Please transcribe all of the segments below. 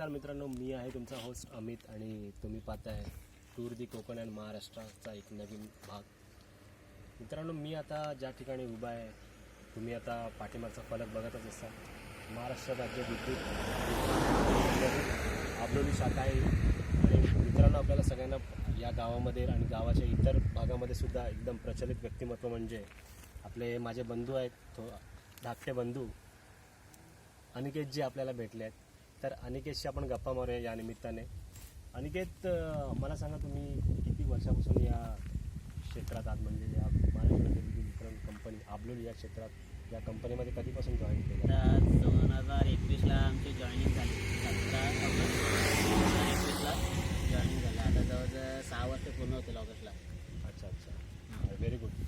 नमस्कार मित्रांनो मी आहे तुमचा होस्ट अमित आणि तुम्ही पाहताय टूर दी कोकण अँड महाराष्ट्राचा एक नवीन भाग. मित्रांनो मी आता ज्या ठिकाणी उभा आहे तुम्ही आता पाठीमागचा फलक बघतच असाल. महाराष्ट्र राज्य विद्युत आपलोली शाखा आहे. आणि मित्रांनो आपल्याला सगळ्यांना या गावामध्ये आणि गावाच्या इतर भागामध्ये सुद्धा एकदम प्रचलित व्यक्तिमत्व म्हणजे आपले माझे बंधू आहेत तो धाकटे बंधू अनिकेत जी आपल्याला भेटले आहेत. तर अनिकेतशी आपण गप्पा मारूया या निमित्ताने. अनिकेत मला सांगा तुम्ही किती वर्षापासून या क्षेत्रात आहात? म्हणजे या महाराष्ट्र राज्य विद्युत वितरण कंपनी आबलोली या क्षेत्रात या कंपनीमध्ये कधीपासून जॉईन केलं? आता दोन हजार एकवीसला आमची जॉईनिंग झाली. सतरा ऑगस्ट दोन हजार एकवीसला जॉईनिंग झालं. आता जवळजवळ सहा वर्ष पूर्ण होतील ऑगस्टला. अच्छा अच्छा. व्हेरी गुड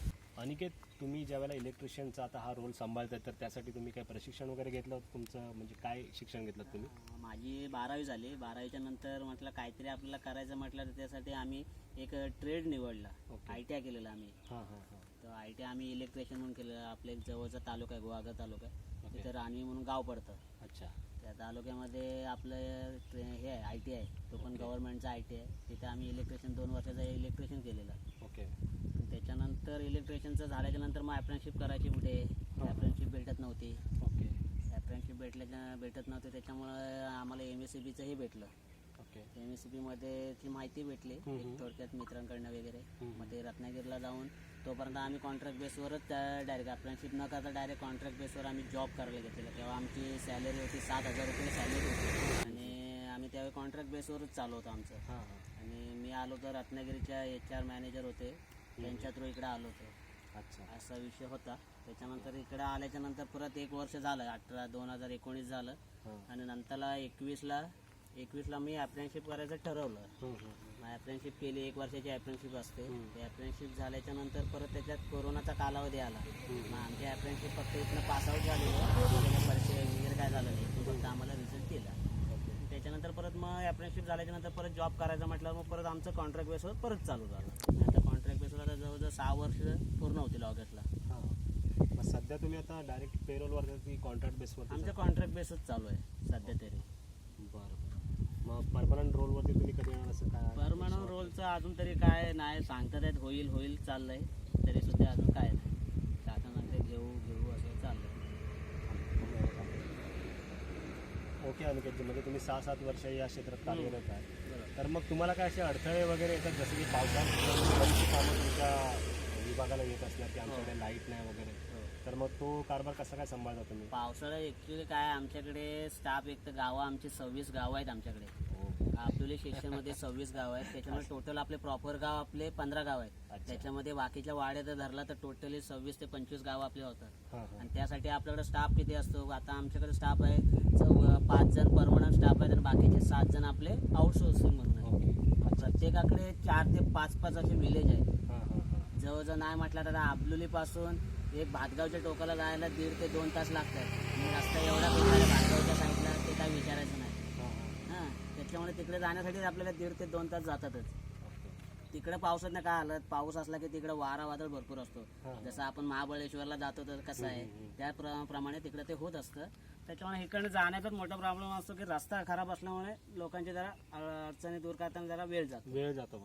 अनिकेत तुम्ही ज्यावेळेला इलेक्ट्रिशियनचा आता हा रोल सांभाळताय तर त्यासाठी तुम्ही काय प्रशिक्षण वगैरे घेतलं होतं तुमचं? म्हणजे काय शिक्षण घेतलं तुम्ही? अं, माझी बारावी झाली. बारावीच्या नंतर म्हटलं काहीतरी आपल्याला करायचं म्हटलं तर त्यासाठी आम्ही एक ट्रेड निवडला. आय टी आय केलेला आम्ही. हां हां हां. तर आय टी आय आम्ही इलेक्ट्रिशियन म्हणून केलेलं. आपल्या एक जवळचा तालुका आहे गुहागर तालुका आहे. तिथं राणी म्हणून गाव पडतं. अच्छा. त्या तालुक्यामध्ये आपलं ट्रे हे आहे आय टी आय तो पण गव्हर्नमेंटचा आय टी आहे. तिथे आम्ही इलेक्ट्रिशियन दोन वर्षाचा इलेक्ट्रिशियन केलेलं ओके आणि त्याच्यानंतर इलेक्ट्रिशियनचं झाल्याच्यानंतर मग अप्रेंटशिप करायची कुठे? अप्रेंटशिप भेटत नव्हती. ओके. अप्रेंटशिप भेटल्याच्या भेटत नव्हती त्याच्यामुळं आम्हाला एम एस सी बीचंही भेटलं. ओके. एम एस सी बीमध्ये ती माहिती भेटली. एक थोडक्यात मित्रांकडनं वगैरे. मग ते रत्नागिरीला जाऊन तोपर्यंत आम्ही कॉन्ट्रॅक्ट बेसवरच डायरेक्ट अप्रेंटशिप न करता डायरेक्ट कॉन्ट्रॅक्ट बेसवर आम्ही जॉब करायला घेतलेला. तेव्हा आमची सॅलरी होती सात हजार रुपये सॅलरी होती. आणि आम्ही त्यावेळी कॉन्ट्रॅक्ट बेसवरच चालू होतं आमचं. आणि मी आलो तर रत्नागिरीच्या एच आर मॅनेजर होते. त्यांच्या थ्रू इकडे आलो होतो. अच्छा. असा विषय होता. त्याच्यानंतर इकडे आल्याच्यानंतर परत एक वर्ष झालं. अठरा दोन हजार एकोणीस झालं. आणि नंतरला एकवीसला एकवीसला मी अप्रेंटशिप करायचं ठरवलं. अप्रेंटशिप केली. एक वर्षाची अप्रेंटशिप असते. ते अप्रेंटशिप झाल्याच्यानंतर परत त्याच्यात कोरोनाचा कालावधी आला. मग आमची अप्रेंटशिप फक्त इथनं पास आऊट झालेलं परिचय वगैरे काय झालं नाही. तो फक्त आम्हाला रिझल्ट केला. ओके. त्याच्यानंतर परत मग अप्रेंटशिप झाल्याच्यानंतर परत जॉब करायचा म्हटलं. मग परत आमचं कॉन्ट्रॅक्ट बेसवर परत चालू झालं आता कॉन्ट्रॅक्ट बेसवर आता जवळजवळ सहा वर्ष पूर्ण होतील ऑगस्टला. हां. मग सध्या तुम्ही आता डायरेक्ट पेरोलवर की कॉन्ट्रॅक्ट बेसवर आमचं कॉन्ट्रॅक्ट बेसच चालू आहे सध्या तरी. बरं मग परमनंट रोलवरती तुम्ही कधी येणार असं काय? परमनंट रोलचं अजून तरी काय नाही सांगतात आहेत होईल होईल चाललंय. तरी सुद्धा अजून काय नाही. म्हणते घेऊ घेऊ असं चाललंय. ओके अनिकेत म्हणजे तुम्ही सहा सात वर्ष या क्षेत्रात कार्यरत आहे तर मग तुम्हाला काय असे अडथळे वगैरे येतात? जसं की पावसात बरीचशी कामं तुमच्या विभागाला येत असणार की आमच्याकडे लाइट नाही वगैरे. हो. तर मग तो कारभार कसा काय सांभाळता तुम्ही? पावसाळ्यात ॲक्च्युली काय आमच्याकडे स्टाफ एक तर गावं आमची सव्वीस गावं आहेत आमच्याकडे. आपले सेक्शनमध्ये सव्वीस गाव आहेत. त्याच्यामुळे टोटल आपले प्रॉपर गाव आपले पंधरा गाव आहेत. त्याच्यामध्ये बाकीच्या वाड्या जर धरला तर टोटली सव्वीस ते पंचवीस गावं आपले होतात. आणि त्यासाठी आपल्याकडे स्टाफ किती असतो? आता आमच्याकडे स्टाफ आहे पाच जण परमनंट स्टाफ आहेत आणि बाकीचे सात जण आपले आउटसोर्सिंग म्हणून आहेत. प्रत्येकाकडे चार ते पाच पाच असे विलेज आहेत. जवळजवळ नाही म्हटलं तर आबलुलीपासून एक भातगावच्या टोकाला जायला दीड ते दोन तास लागतात. रस्ता एवढा भातगावच्या साईडला ते काय विचारायचं नाही. त्याच्यामुळे तिकडे जाण्यासाठी आपल्याला दीड ते दोन तास जातातच. तिकडे पावसात नाही काय हालत? पाऊस असला की तिकडे वारा वादळ भरपूर असतो. जसं आपण महाबळेश्वरला जातो तर कसं आहे हम्म, हम्म. त्या प्र- प्रमाणे तिकडे ते होत असतं. त्याच्यामुळे इकडे जाण्याचाच मोठा प्रॉब्लेम असतो की रस्ता खराब असल्यामुळे लोकांची जरा अडचणी दूर करताना जरा वेळ जातो. वेळ जातो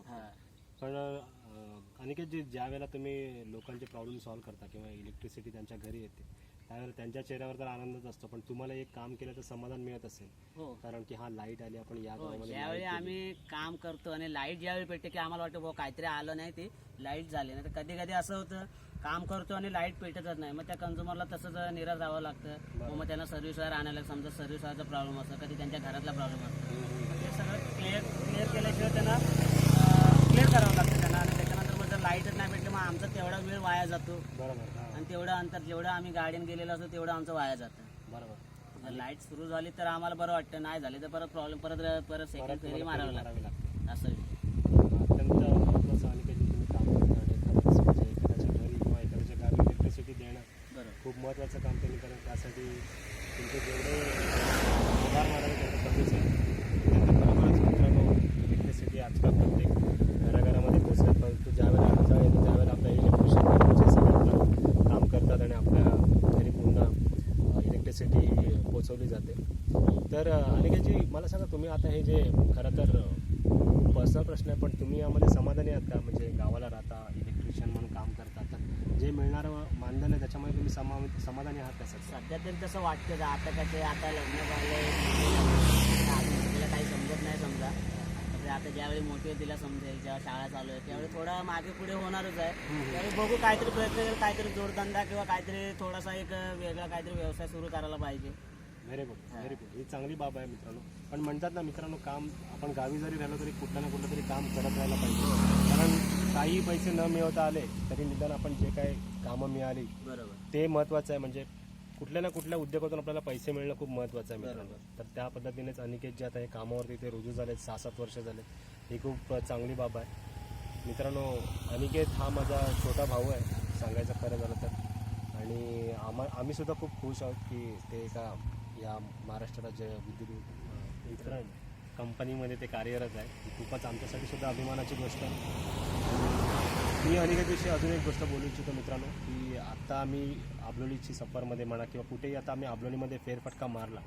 पण जी ज्या वेळेला तुम्ही लोकांचे प्रॉब्लेम सॉल्व्ह करता किंवा इलेक्ट्रिसिटी त्यांच्या घरी येते त्यावेळेला त्यांच्या चेहऱ्यावर तर आनंदच असतो पण तुम्हाला एक काम केलं तर समाधान मिळत असेल. हो. कारण की हा लाइट आली आपण या हो, गावामध्ये ज्यावेळी light आम्ही काम करतो आणि लाइट ज्यावेळी पेटते की आम्हाला वाटतं भाऊ काहीतरी आलं नाही ते लाइट झाली. नाही तर कधी कधी असं होतं काम करतो आणि लाइट पेटतच नाही. मग त्या कन्झ्युमरला तसंच निराश राहावं लागतं. मग मग त्यांना सर्व्हिस वायर आणायला समजा सर्व्हिस वायरचा प्रॉब्लेम असतो कधी त्यांच्या घरातला प्रॉब्लेम असतो. मग ते सगळं क्लिअर क्लिअर केल्याशिवाय त्यांना क्लिअर करावं लागतं त्यांना आणि त्याच्यानंतर मग जर लाईटच नाही भेटली मग आमचा तेवढा वेळ वाया जातो. बरोबर आणि तेवढं अंतर जेवढं आम्ही गाडीने गेलेलो असतो तेवढं आमचं वाया जातं. बरोबर. लाइट सुरू झाली तर आम्हाला बरं वाटतं नाही झाली तर परत प्रॉब्लेम परत परत सेकंड फेरी मारावं लागतं. असं विषय. अत्यंत महत्त्वाचं आणि काही तुम्ही काम करता आणि खरंच म्हणजे एखाद्याच्या घरी किंवा एखाद्याच्या गावी इलेक्ट्रिसिटी देणं. बरोबर. खूप महत्त्वाचं काम त्यांनी कारण त्यासाठी तुमचे जेवढे आहे. खरोखरच मित्रांनो इलेक्ट्रिसिटी आजकाल प्रत्येक परंतु ज्यावेळेला अडथळा येतो त्यावेळेला आपल्या इलेक्ट्रिशियन सगळं काम करतात आणि आपल्या घरी पुन्हा इलेक्ट्रिसिटी पोचवली जाते. तर अ, अनिकेतजी मला सांगा तुम्ही आता हे जे खरं तर पर्सनल प्रश्न आहे पण तुम्ही यामध्ये समाधानी आहात का? म्हणजे गावाला राहता इलेक्ट्रिशियन म्हणून काम करता तर जे मिळणारं मानधन आहे त्याच्यामुळे तुम्ही समा समाधानी आहात का सर सध्या तरी तसं वाटतं आता कसे आता लग्न झाले काही समजत नाही समजा. ते आता ज्यावेळी मोठी तिला समजेल जेव्हा शाळा चालू आहे त्यावेळी थोडा मागे पुढे होणारच आहे. त्यावेळी बघू काहीतरी प्रयत्न करेल काहीतरी जोडधंदा किंवा काहीतरी थोडासा एक वेगळा काहीतरी व्यवसाय सुरू करायला पाहिजे. व्हेरी गुड व्हेरी गुड ही चांगली बाब आहे मित्रांनो. पण म्हणतात ना मित्रांनो काम आपण गावी जरी राहिलो तरी कुठलं ना कुठलं तरी काम करत राहायला पाहिजे. कारण काही पैसे न मिळवता आले तरी निदान आपण जे काही कामं मिळाली बरोबर. ते महत्त्वाचं आहे. म्हणजे कुठल्या ना कुठल्या उद्योगातून आपल्याला पैसे मिळणं खूप महत्त्वाचं आहे मित्रांनो. तर त्या पद्धतीनेच अनिकेत जे आता हे कामावरती ते रुजू झाले सहा सात वर्ष झाले ही खूप चांगली बाब आहे. मित्रांनो अनिकेत हा माझा छोटा भाऊ आहे. सांगायचं खरं झालं तर. आणि आम्हा आम्ही सुद्धा खूप खुश आहोत की ते एका या महाराष्ट्र राज्य विद्युत कंपनीमध्ये ते कार्यरत आहे. ही खूपच आमच्यासाठी सुद्धा अभिमानाची गोष्ट आहे. मी अनिकेतविषयी अजून एक गोष्ट बोलू इच्छितो मित्रांनो की आता आम्ही आबलोलीची सफरमध्ये म्हणा किंवा कुठेही आता आम्ही आबलोलीमध्ये फेरफटका मारला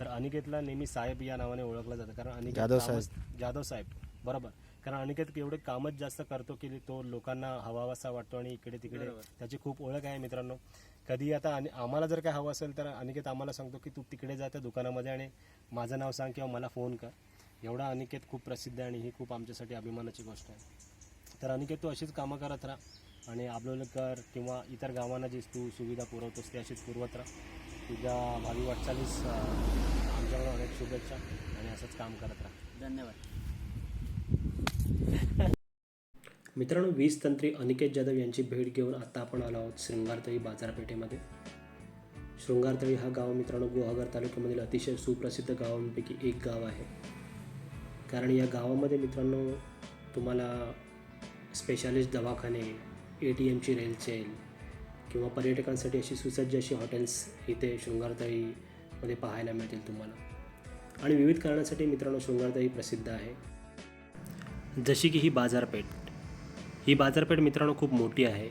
तर अनिकेतला नेहमी साहेब या नावाने ओळखलं जातं. कारण अनिकेत जाधव कामच- जाधव साहेब. बरोबर. कारण अनिकेत एवढे कामच जास्त करतो की तो लोकांना हवावासा वाटतो आणि इकडे तिकडे. त्याची खूप ओळख आहे मित्रांनो. कधी आता आणि आम्हाला जर काय हवं असेल तर अनिकेत आम्हाला सांगतो की तू तिकडे जा त्या दुकानामध्ये आणि माझं नाव सांग किंवा मला फोन कर. एवढा अनिकेत खूप प्रसिद्ध आहे आणि ही खूप आमच्यासाठी अभिमानाची गोष्ट आहे. तर अनिकेत तू अशीच कामं करत राहा आणि आबलोलकर किंवा इतर गावांना जी तू सुविधा पुरवतोस ती अशीच पुरवत राहा. तुझ्या भावी वाटचालीस अं, आमच्याकडून अनेक शुभेच्छा आणि असंच काम करत राहा. धन्यवाद. मित्रांनो वीज तंत्री अनिकेत जाधव यांची भेट घेऊन आता आपण आलो आहोत शृंगारतळी बाजारपेठेमध्ये. शृंगारतळी हा गाव मित्रांनो गुहागर तालुक्यामधील अतिशय सुप्रसिद्ध गावांपैकी एक गाव आहे. कारण या गावामध्ये मित्रांनो तुम्हाला स्पेशालिस्ट दवाखाने ए टी एमची रेलचेल किंवा पर्यटकांसाठी अशी सुसज्ज अशी हॉटेल्स इथे शृंगारताईमध्ये पाहायला मिळतील तुम्हाला. आणि विविध कारणासाठी मित्रांनो शृंगारताई प्रसिद्ध आहे. जशी की ही बाजारपेठ. ही बाजारपेठ मित्रांनो खूप मोठी आहे.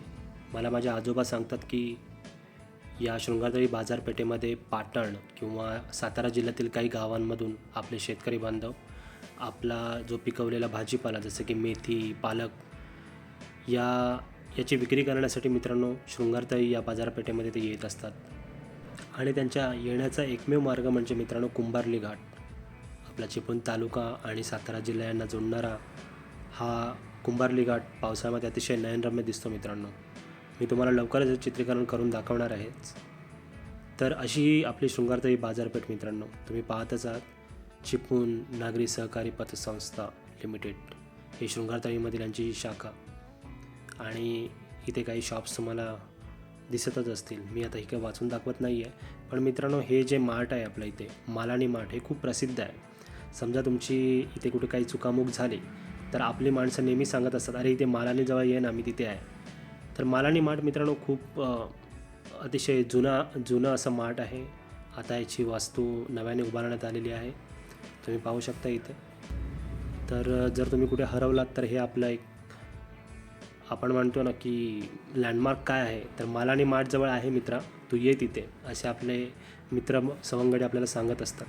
मला माझ्या आजोबा सांगतात की या शृंगारदळी बाजारपेठेमध्ये पाटण किंवा सातारा जिल्ह्यातील काही गावांमधून आपले शेतकरी बांधव आपला जो पिकवलेला भाजीपाला जसं की मेथी पालक या याची विक्री करण्यासाठी मित्रांनो शृंगारतळी या बाजारपेठेमध्ये ते येत असतात. आणि त्यांच्या येण्याचा एकमेव मार्ग म्हणजे मित्रांनो कुंभारली घाट. आपला चिपळूण तालुका आणि सातारा जिल्हा यांना जोडणारा हा कुंभारली घाट पावसाळ्यामध्ये अतिशय नयनरम्य दिसतो मित्रांनो. मी तुम्हाला लवकरच चित्रीकरण करून दाखवणार आहेच. तर अशी ही आपली शृंगारतळी बाजारपेठ मित्रांनो तुम्ही पाहतच आहात. चिपळूण नागरी सहकारी पतसंस्था लिमिटेड. ही शृंगारतळीमधील यांची ही शाखा. आणि इथे काही शॉप्स तुम्हाला दिसतच असतील. मी आता इकडे वाचून दाखवत नाही आहे पण मित्रांनो हे जे मार्ट आहे आपल्या इथे मालानी मार्ट हे खूप प्रसिद्ध आहे. समजा तुमची इथे कुठे काही चुकामुक झाली तर आपली माणसं नेहमी सांगत असतात अरे इथे मालानी जवळ ये ना मी तिथे आहे. तर मालानी मार्ट मित्रांनो खूप अतिशय जुना जुनं असं मार्ट आहे. आता याची वास्तू नव्याने उभारण्यात आलेली आहे. तुम्ही पाहू शकता इथे. तर जर तुम्ही कुठे हरवलात तर हे आपलं एक आपण म्हणतो ना की लँडमार्क काय आहे? तर मालानी आणि माठजवळ आहे मित्रा. तू ये तिथे असे आपले मित्र सवंगडे आपल्याला सांगत असतात.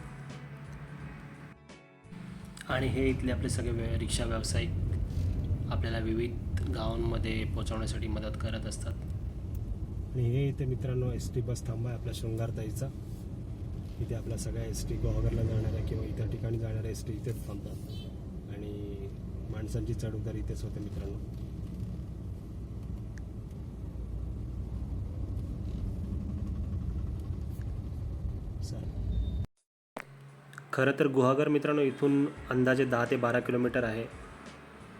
आणि हे इथले आपले सगळे रिक्षा व्यावसायिक आपल्याला विविध गावांमध्ये पोहोचवण्यासाठी मदत करत असतात. आणि हे इथे मित्रांनो एस टी बस थांबा आहे आपल्या शृंगारताईचा. इथे आपल्या सगळ्या एस टी गोहागरला जाणाऱ्या किंवा इतर ठिकाणी जाणाऱ्या एस टी इथेच थांबतात. आणि माणसांची चढउतार इथेच होते मित्रांनो चालेल खरं तर गुहागर मित्रांनो इथून अंदाजे दहा ते बारा किलोमीटर आहे.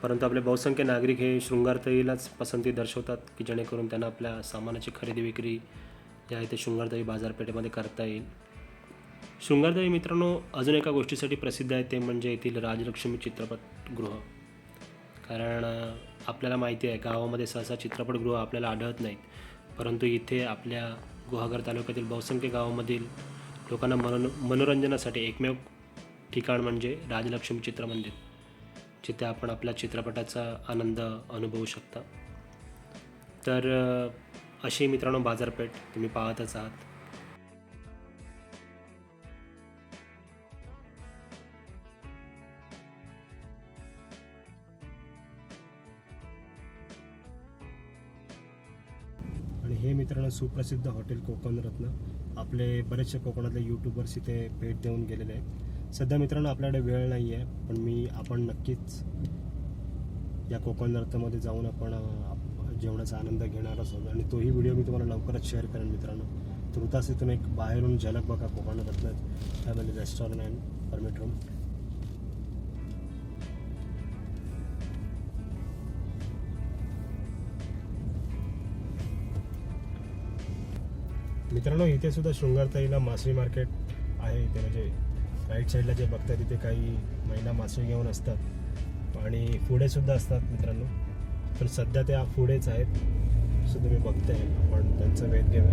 परंतु आपले बहुसंख्य नागरिक हे शृंगारतळीलाच पसंती दर्शवतात की जेणेकरून त्यांना आपल्या सामानाची खरेदी विक्री या इथे शृंगारतळी बाजारपेठेमध्ये करता येईल. शृंगारतळी मित्रांनो अजून एका गोष्टीसाठी प्रसिद्ध आहे ते म्हणजे येथील राजलक्ष्मी चित्रपटगृह. कारण आपल्याला माहिती आहे गावामध्ये सहसा चित्रपटगृह आपल्याला आढळत नाहीत. परंतु इथे आपल्या गुहागर तालुक्यातील बहुसंख्य गावामधील लोकांना मनोन मनोरंजनासाठी एकमेव ठिकाण म्हणजे राजलक्ष्मी चित्रमंदिर जिथे आपण आपल्या चित्रपटाचा आनंद अनुभवू शकता. तर अशी मित्रांनो बाजारपेठ तुम्ही पाहतच आहात. हे मित्रांनो सुप्रसिद्ध हॉटेल कोकण रत्न. आपले बरेचसे कोकणातले यूट्यूबर्स इथे भेट देऊन गेलेले आहेत. सध्या मित्रांनो आपल्याकडे वेळ नाही आहे पण मी आपण नक्कीच या कोकण रत्नमध्ये जाऊन आपण आप- जेवणाचा आनंद घेणारच आहोत. आणि तोही व्हिडिओ मी तुम्हाला लवकरच शेअर करेन मित्रांनो. तृतास इथून एक बाहेरून झलक बघा Konkan Ratna family restaurant and permit room. मित्रांनो इथे सुद्धा शृंगारताईला मासळी मार्केट आहे. इथे म्हणजे राईट साईडला जे बघताय तिथे काही महिला मासळी घेऊन असतात आणि पुढे सुद्धा असतात मित्रांनो. पण सध्या त्या पुढेच आहेत. असं तुम्ही बघताय. आपण त्यांचा वेध घेऊया.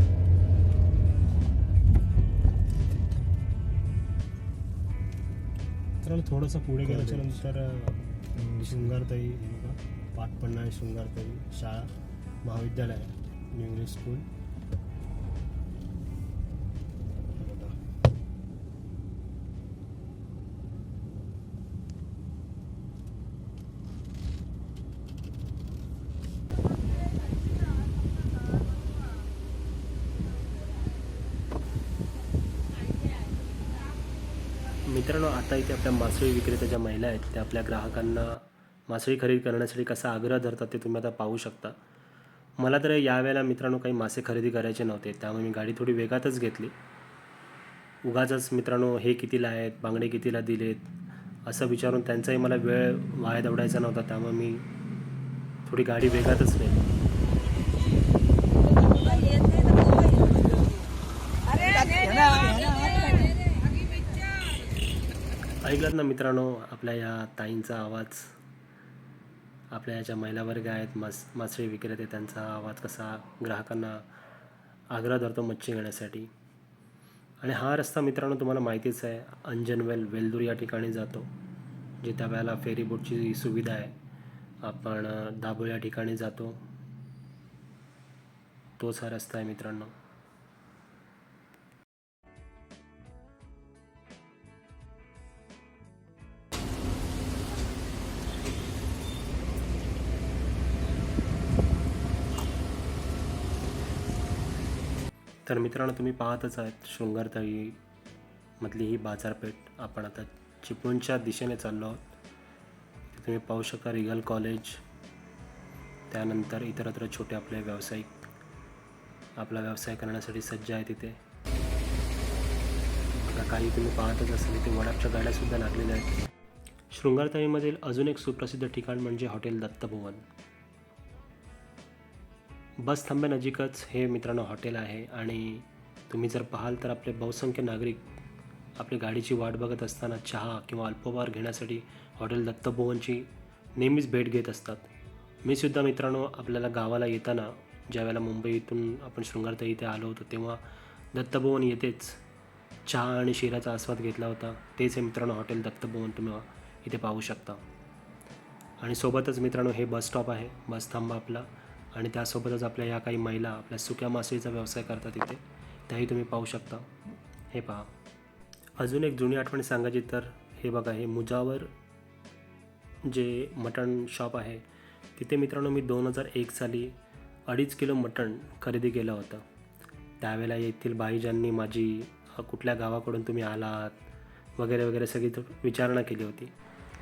मित्रांनो थोडंसं पुढे गेल्याच्यानंतर अं, शृंगारताई पन्नास शृंगारताई शाळा महाविद्यालय इंग्लिश स्कूल मित्रांनो आता इथे आपल्या मासळी विक्रेत्या ज्या महिला आहेत त्या आपल्या ग्राहकांना मासळी खरेदी करण्यासाठी कसा आग्रह धरतात ते तुम्ही आता पाहू शकता. मला तर यावेळेला मित्रांनो काही मासे खरेदी करायचे नव्हते त्यामुळे मी गाडी थोडी वेगातच घेतली. उगाचच मित्रांनो हे कितीला आहेत बांगडे कितीला दिलेत असं विचारून त्यांचाही मला वेळ वाया दवडायचा नव्हता त्यामुळे मी थोडी गाडी वेगातच नेली. ऐकलात ना मित्रांनो आपल्या या ताईंचा आवाज? आपल्या ज्या महिला वर्ग आहेत मास मासळी विक्रेते त्यांचा आवाज कसा ग्राहकांना आग्रह धरतो मच्छी घेण्यासाठी? आणि हा रस्ता मित्रांनो तुम्हाला माहितीच आहे अंजनवेल वेल्दूर या ठिकाणी जातो जे त्या वेळेला फेरीबोटची सुविधा आहे. आपण अ, दाभोळ या ठिकाणी जातो. तोच हा रस्ता आहे मित्रांनो. तर मित्रांनो तुम्ही पाहतच आहेत शृंगारताई मधली ही बाजारपेठ. आपण आता चिपळूणच्या दिशेने चाललो आहोत. तुम्ही पाहू शकता रिगल कॉलेज त्यानंतर इतरत्र छोटे आपले व्यावसायिक आपला व्यवसाय करण्यासाठी सज्ज आहे तिथे. आता काही तुम्ही पाहतच असाल इथे वडापच्या गाड्यासुद्धा लागलेल्या आहेत. शृंगारताईमधील अजून एक सुप्रसिद्ध ठिकाण म्हणजे हॉटेल दत्तभुवन. बस थांब्यानजीकच हे मित्रांनो हॉटेल आहे आणि तुम्ही जर पाहाल तर आपले बहुसंख्य नागरिक आपली गाडीची वाट बघत असताना चहा किंवा अल्पोपहार घेण्यासाठी हॉटेल दत्तभुवनची नेहमीच भेट घेत असतात. मी सुद्धा मित्रांनो आपल्याला गावाला येताना ज्यावेळेला मुंबईतून आपण शृंगारता इथे आलो होतो तेव्हा दत्तभुवन येथेच चहा आणि शिराचा आस्वाद घेतला होता. तेच हे मित्रांनो हॉटेल दत्तभुवन तुम्ही इथे पाहू शकता. आणि सोबतच मित्रांनो हे बस स्टॉप आहे. बस थांबा आपला. आणि त्यासोबतच आपल्या या काही महिला आपल्या सुक्या मासळीचा व्यवसाय करतात इथे. त्याही तुम्ही पाहू शकता. हे पहा. अजून एक जुनी आठवण सांगायची तर हे बघा हे मुजावर जे मटण शॉप आहे तिथे मित्रांनो मी दोन हजार एक साली अडीच किलो मटण खरेदी केलं होतं. त्यावेळेला येथील बाईजांनी माझी कुठल्या गावाकडून तुम्ही आलात वगैरे वगैरे सगळी विचारणा केली होती.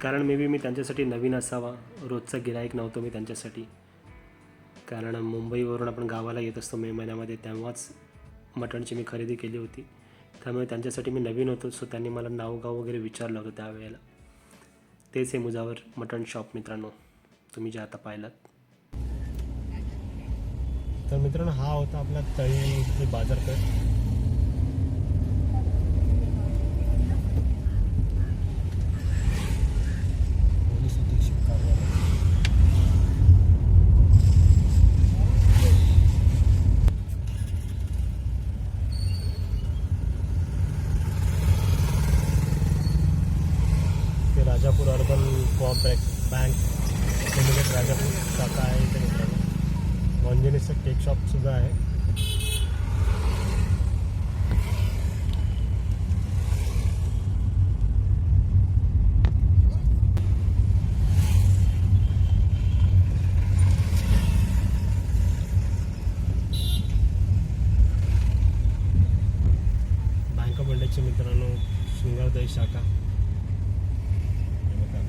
कारण मे बी मी त्यांच्यासाठी नवीन असावा रोजचा गिराईक नव्हतो मी त्यांच्यासाठी. कारण मुंबईवरून आपण गावाला येत असतो मे महिन्यामध्ये तेव्हाच मटणची मी खरेदी केली होती. त्यामुळे त्यांच्यासाठी मी नवीन होतो सो त्यांनी मला नाव गाव वगैरे विचारलं होतं त्यावेळेला. तेच हे मुजावर मटण शॉप मित्रांनो. तुम्ही जे आता पाहिलात. तर मित्रांनो हा होता आपला तळी बाजारपेठ पोलीस अधीक्षक कार्यालय ते Rajapur urban cooperate bank syndicate Rajapur शाखा आहे इथे मित्रांनो वंजनीचं केक शॉप सुद्धा आहे गावाची मित्रांनो शृंगारदही शाखा. हे बघा.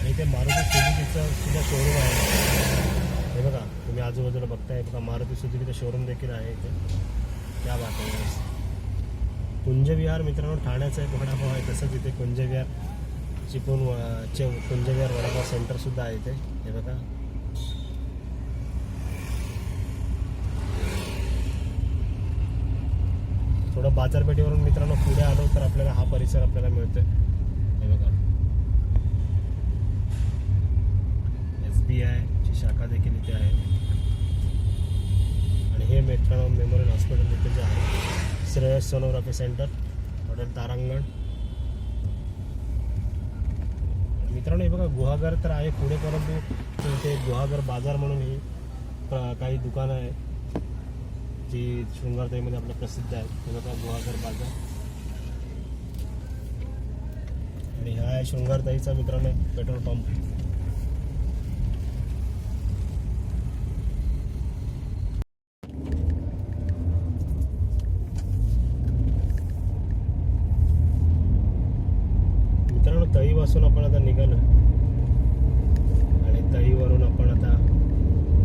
आणि ते मारुती सुजुकीचं सुद्धा शोरूम आहे. हे बघा तुम्ही आजूबाजूला बघताय बघा मारुती सुजुकीचं शोरूम देखील आहे इथे. त्या बात कुंजविहार मित्रांनो ठाण्याचा एक वडापाव आहे तसंच इथे कुंजविहार चिपून व- चे कुंजविहार वडापाव सेंटरसुद्धा आहे इथे. हे बघा. थोडं बाजारपेठेवरून मित्रांनो पुढे आलो तर आपल्याला हा परिसर आपल्याला मिळतोय. हे बघा. एस बी आयची शाखा देखील इथे आहे. आणि हे मित्रांनो मेमोरियल हॉस्पिटल इथे जे आहे Shreyas sonography centre hotel Tarangan. मित्रांनो हे बघा गुहागर तर आहे पुढे परंतु ते गुहागर बाजार म्हणून ही काही दुकानं आहे. जी शृंगारताईमध्ये आपलं प्रसिद्ध आहे त्याचा काय गुहागर बाजार. आणि हा आहे शृंगारताईचा मित्रांनो पेट्रोल पंप मित्रांनो तळीपासून आपण आता निघालो आणि तळीवरून आपण आता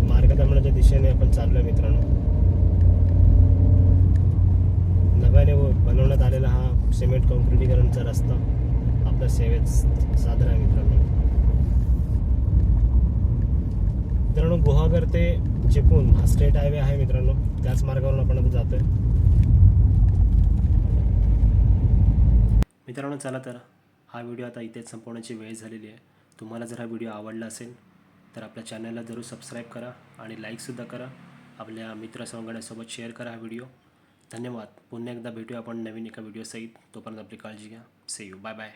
मार्गदमनाच्या दिशेने आपण चाललोय मित्रांनो नव्याने व- बनवण्यात आलेला हा सिमेंट कॉन्क्रिटीकरणचा रस्ता आपल्या सेवेत सादर आहे मित्रांनो. मित्रांनो गुहागर ते चिपून हा स्टेट हायवे आहे मित्रांनो. त्याच मार्गावरून आपण आता जातोय. मित्रांनो चला तर हा व्हिडिओ आता इथेच संपवण्याची वेळ झालेली आहे. तुम्हाला जर हा व्हिडिओ आवडला असेल तर आपल्या चॅनलला जरूर सबस्क्राईब करा आणि लाईकसुद्धा करा. आपल्या मित्रसंगण्यासोबत शेअर करा हा व्हिडिओ. धन्यवाद. पुन्हा एकदा भेटूया आपण नवीन एका व्हिडिओसहित तोपर्यंत आपली काळजी घ्या. से यू बाय बाय